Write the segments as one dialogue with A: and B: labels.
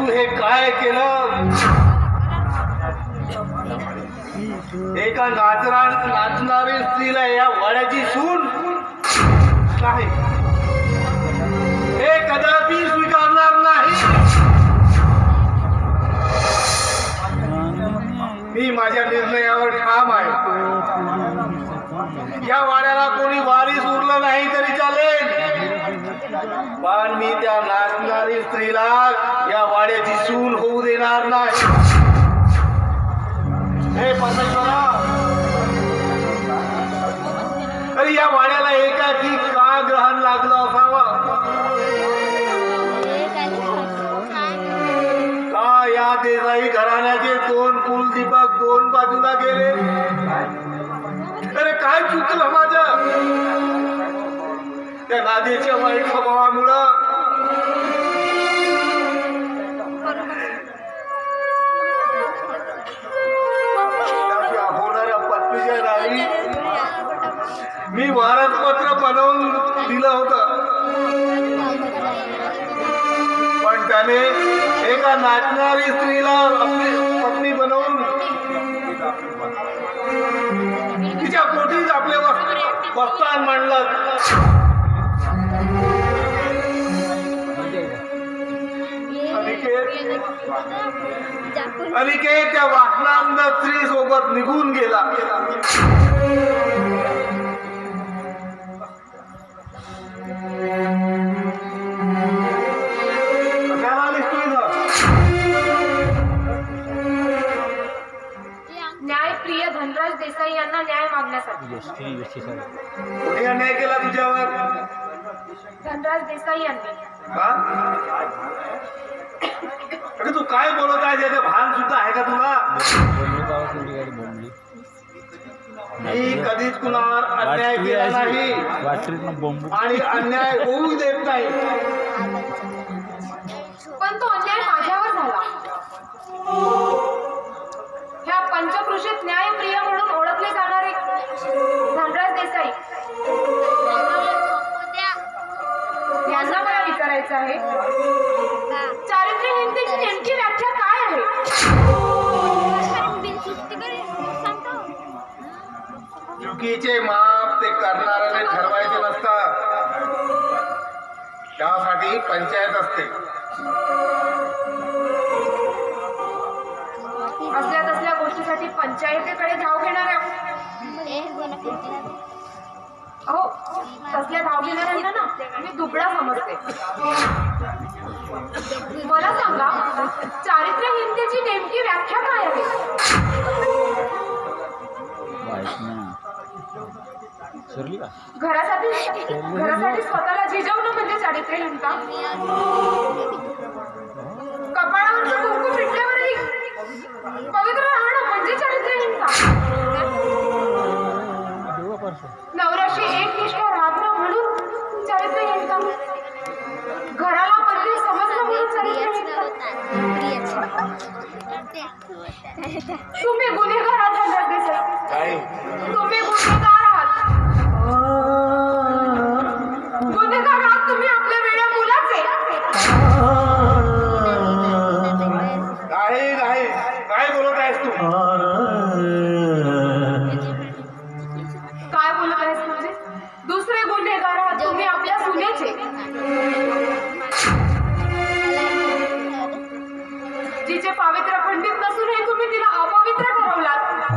A: तू हे काय केलं? एका नाचरा नाचणारी स्त्रीला या वाड्याची सून नाही. हे कदापि स्वीकारणार नाही. मी माझ्या निर्णयावर ठाम आहे. या वाड्याला कोणी वारीस उरलं नाही तरी चालेल पण मी त्या नाचणारी स्त्रीला या वाड्याची सून होऊ देणार नाही. हे परमेश्वरा! या वाड्याला एकाकी का ग्रहण लागलं असावं? का या देसाई घराण्याचे दोन कुलदीपक दोन बाजूला गेले? अरे काय चुकलं माझं? त्या नादेच्या वाईट स्वभावामुळं त्याच्या होणाऱ्या पत्नीच्या नावी मी वारसपत्र बनवून दिलं होतं. पण त्याने एका नाचणारी स्त्रीला आपली पत्नी बनवून तिच्या पोटीच आपले वस- वस्त्रान मांडलं. अनिकेत त्या वासनांद स्त्री सोबत निघून गेला?
B: न्यायप्रिय धनराज देसाई यांना न्याय मागण्यासाठी.
A: अन्याय केला तुझ्यावर?
B: धनराज देसाई यांनी.
A: अरे तू काय बोलत आहे? याचे भान सुद्धा आहे का तुला? मी कधीच कुणावर अन्याय केला नाही. आणि अन्याय होऊ देत नाही. चुकीचे माप ते करणाऱ्याने ठरवायचे नसतात. त्यासाठी पंचायत असते.
B: असल्या तसल्या गोष्टीसाठी पंचायतीकडे धाव घेणाऱ्या हो तसल्या धाव घेणाऱ्यांना ना मी दुबळा समजते. मला सांगा चारित्र्यहीनतेची नेमकी व्याख्या काय आहे? घरासाठी घरासाठी स्वतःला झिजवणं म्हणजे चारित्र्यहीनता कपाळावरचं कुंकू फिटल्यावरही पवित्र राहणं म्हणजे चारित्र्यहीनता नवऱ्याशी एक निष्ठा म्हणून चारित्र्यहीनता घराला म्हणून चारित्र्यहीनता तुम्ही गुन्हेगार देसाई.
A: काय?
B: तुम्ही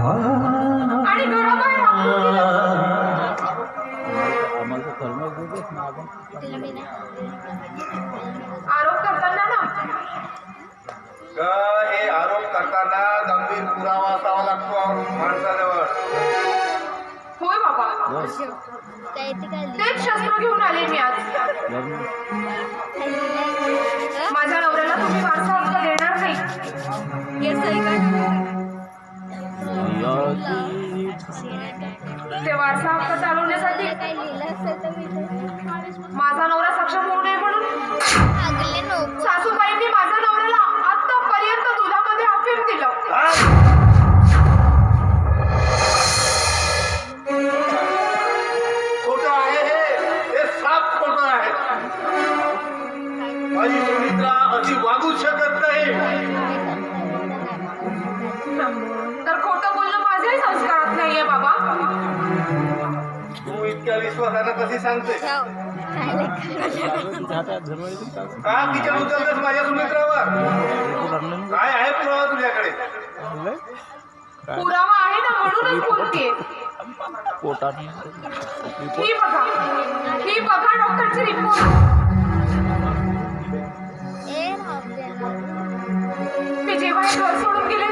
A: Ah. विश्वासानं कशी सांगते का माझ्या सुमित्रावर? काय आहे पुरावा तुझ्याकडे?
B: पुरावा आहे ना म्हणूनच बोलतेय
C: पोटात
B: ही बघा. ही बघा डॉक्टरची रिपोर्ट ते जेव्हा घर सोडून गेले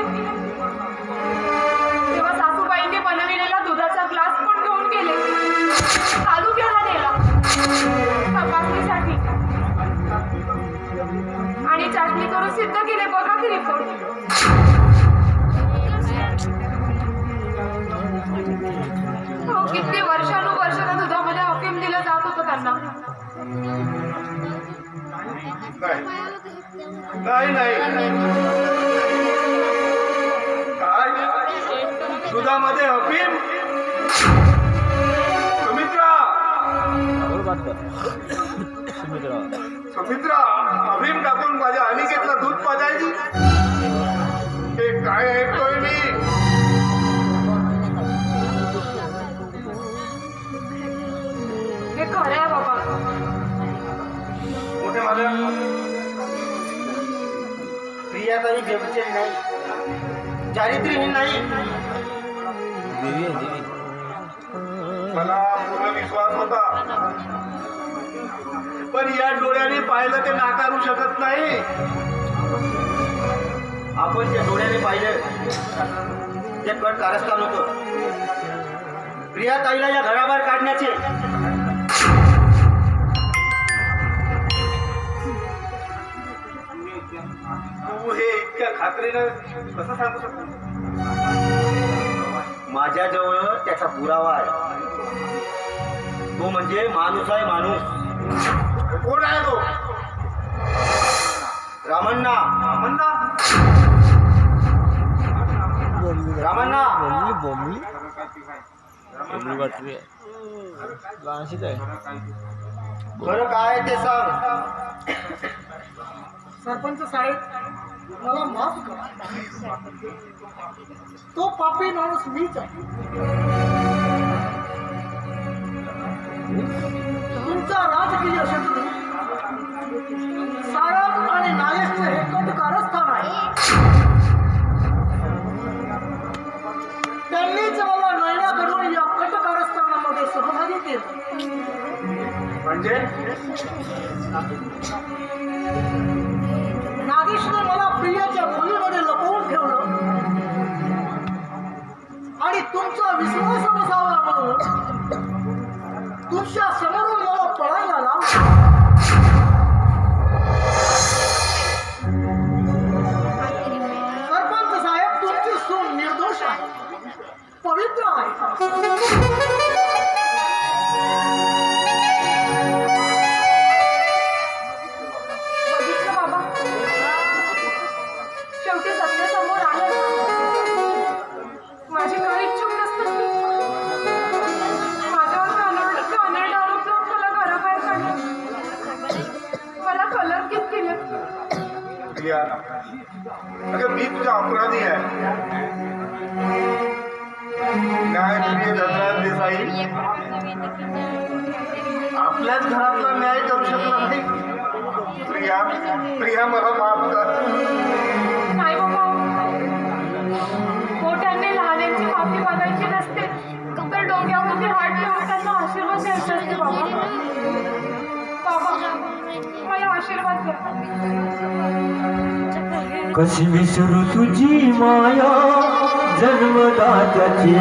A: नाही नाही काय दुधामध्ये अफीम सुमित्रा. सुमित्रा सुमित्रा अफीम टाकून माझ्या अनिकेतला दूध पाजायची. हे काय ऐकतोय मी?
B: हे खरं
D: प्रियाताई व्यभिचारी नाही. चारित्र्यहीन नाही.
A: मला पूर्ण विश्वास होता. पण या डोळ्याने पाहिलं ते नाकारू शकत नाही.
D: आपण जे डोळ्याने पाहिलं ते कट कारस्थान होतं. प्रियाताईला या घराबाहेर काढण्याचे
A: हे इतक्या खात्रीनं कसं सांगू शकतो?
D: माझ्याजवळ त्याचा पुरावा आहे. तो म्हणजे माणूस आहे माणूस.
A: कोण आहे तो?
D: रामण्णा. रामण्णा?
C: बोंबली बोंबली? बोंबली बाटली आहे. लहानशीच आहे.
D: खरं काय ते सांग.
E: सरपंच साहेब मला माफ करा. तो पापी माणूस मीच आहे. पवित्र
A: आपल्याच घरातला न्याय करू शकला नाही प्रिया प्रिया मला माफ़ कर।
B: नाही बाबा मोठ्यांनी लहानांची माफ़ी मागायची नसते तर डोक्यावरती हात ठेवून त्यांना आशीर्वाद द्यायचे असते बाबा। बाबा मला आशीर्वाद द्या
F: कशी विसरू तुझी माया जन्मदात्याची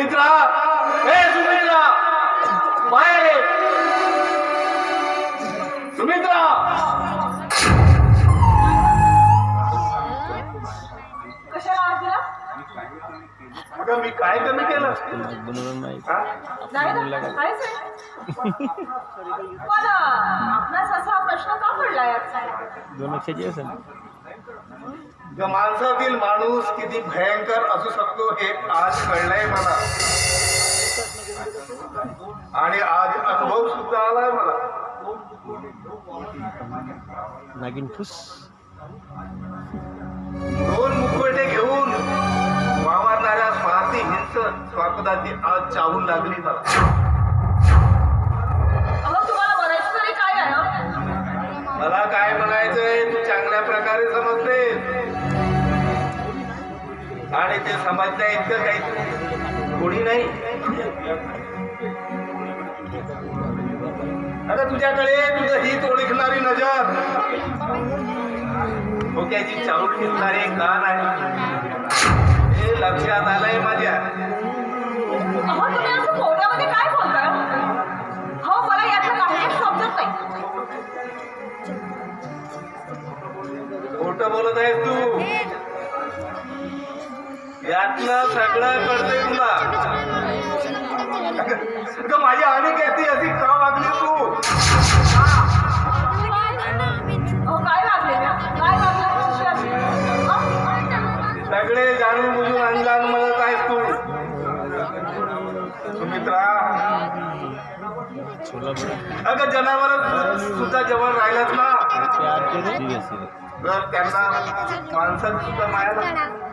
A: सुमित्रा! ए सुमित्रा! बाहेर सुमित्रा! अगं मी काय कमी केलं?
E: नाही ना, नाही. पण आपणास असा का
C: दोन लक्षाची असेल.
A: माणसातील माणूस किती भयंकर असू शकतो हे आज कळलंय मला. आणि आज अनुभव सुद्धा आलाय मला.
C: नागिन फुस
A: दोन मुखवटे घेऊन वावरणाऱ्या स्वार्थी हिंस स्वार्थाची आज चाहून लागली मला? मला काय म्हणायचंय? तू चांगल्या प्रकारे समजते आणि ते समजण्या इतकं काही कोणी नाही. अगं तुझ्याकडे तुझं हित ओळखणारी नजर. डोक्याची चावल घेतणारे एक गाण आहे. हे लक्षात आलंय माझ्या.
E: हो
A: खोट बोलत आहेस तू. यातलं सगळं कळतंय तुला. अगं माझी आणि किती अशी का वागली तू?
E: काय काय?
A: सगळे जाणून बुजून अंगान म्हणत आहेस तू. सुमित्रा. अगं जनावर सुद्धा जवळ राहिलात ना? तर त्यांना माणसात सुद्धा माया.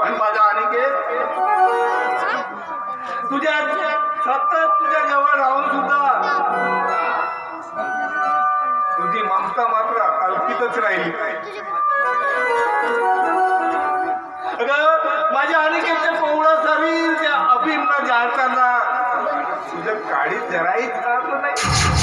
A: पण माझा अनिकेत तुझ्या सतत तुझ्या जवळ राहून सुद्धा तुझी ममता मात्र अल्पितच राहिली अगं माझ्या अनिकेतच्या कोवळं सरी त्या अभिमना जाताना तुझं काळीच जराही चाललं नाही.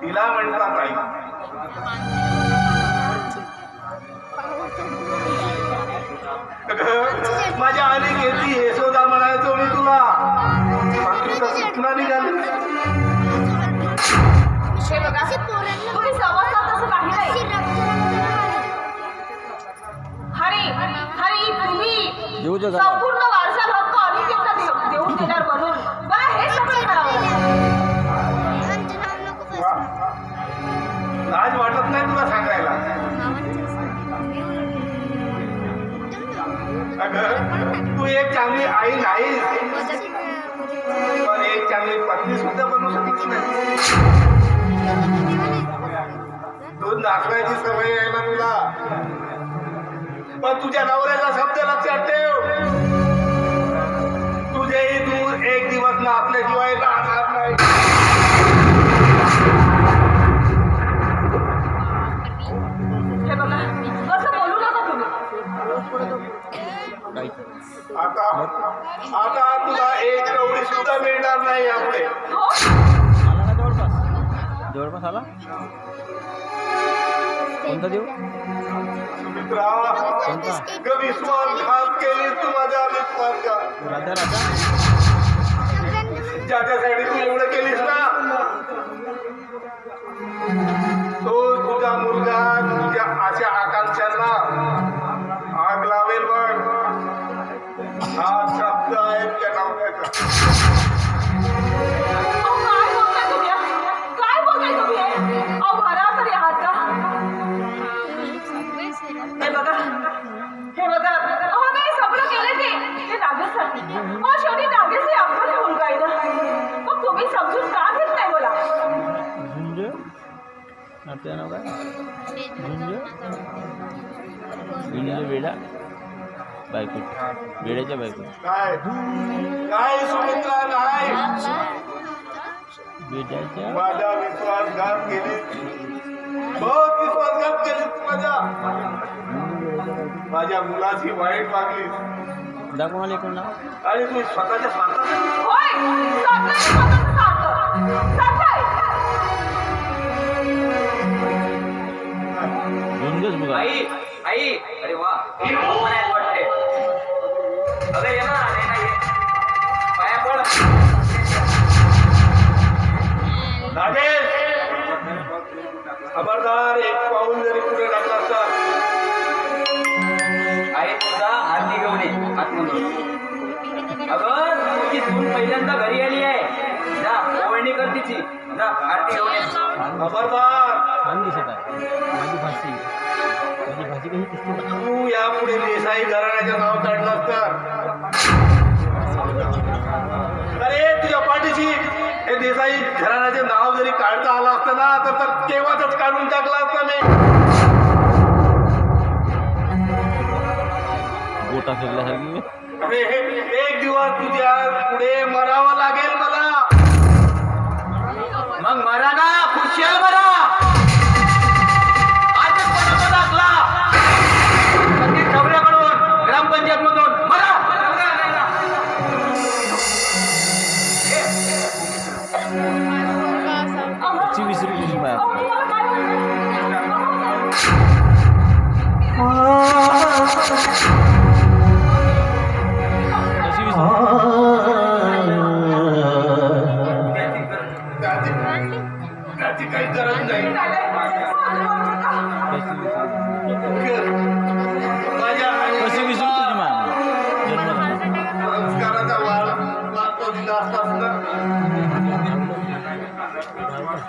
A: तिला म्हणतात आई माझ्या आली घेतली यशोदा म्हणायचो मी तुला. सुटणा निघाली?
E: हरी हरी तुम्ही? संपूर्ण
A: तू एक चांगली आई नाही पण एक चांगली पत्नी सुद्धा बनू शकत नाही. दूध नाचण्याची सवय आहे ना तुला. पण तुझ्या नवऱ्याचा शब्द लक्षात ठेव. तुझेही दूध एक दिवस ना आपल्याशिवाय राहणार आता आता तुला एक कवडी सुद्धा मिळणार नाही यापुढे.
C: आला? का जवळपास जवळपास आला कोणता? देऊ कोणता
A: ग केली तू माझ्या ज्याच्यासाठी तू एवढं केलीस ना? तो तुझा मुलगा तुझ्या आशा आकांक्षांना
E: और छोटी टांगे से आपको से उनका इधर तो तुम ही समझो का कितने बोला
C: झुंझे आते ना होगा झुंझे झुंझे बेड़ा बायकूट बेड्याच्या बायकूट
A: काय सुमित्रा नाही
C: बेड्याच्या
A: माझा विश्वासघात केली. बहुत विश्वासघात केली. माझ्या. माझ्या मुलाची वाईट वागली
C: दाखवा मला
E: कोणा अरे
C: मी बघा.
D: आई आई अरे वा. वाटते अरे ये
A: खबरदार खबरदार
C: छान दिसत आहे माझी भाषी माझी भाषी काही पुस्तक
A: तू यापुढे देसाई घराण्याचं नाव काढलं तर अरे तुझ्या पाठीशी हे देसाई घराण्याचे नाव जरी काढता आलं असतं ना तर केव्हाच काढून टाकला असतं मी.
C: गोटा फिरल्यासारखी
A: अरे एक दिवस तुझ्या पुढे मरावं लागेल मला.
D: मग मरा ना
F: శిల్వరా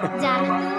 F: 嗯。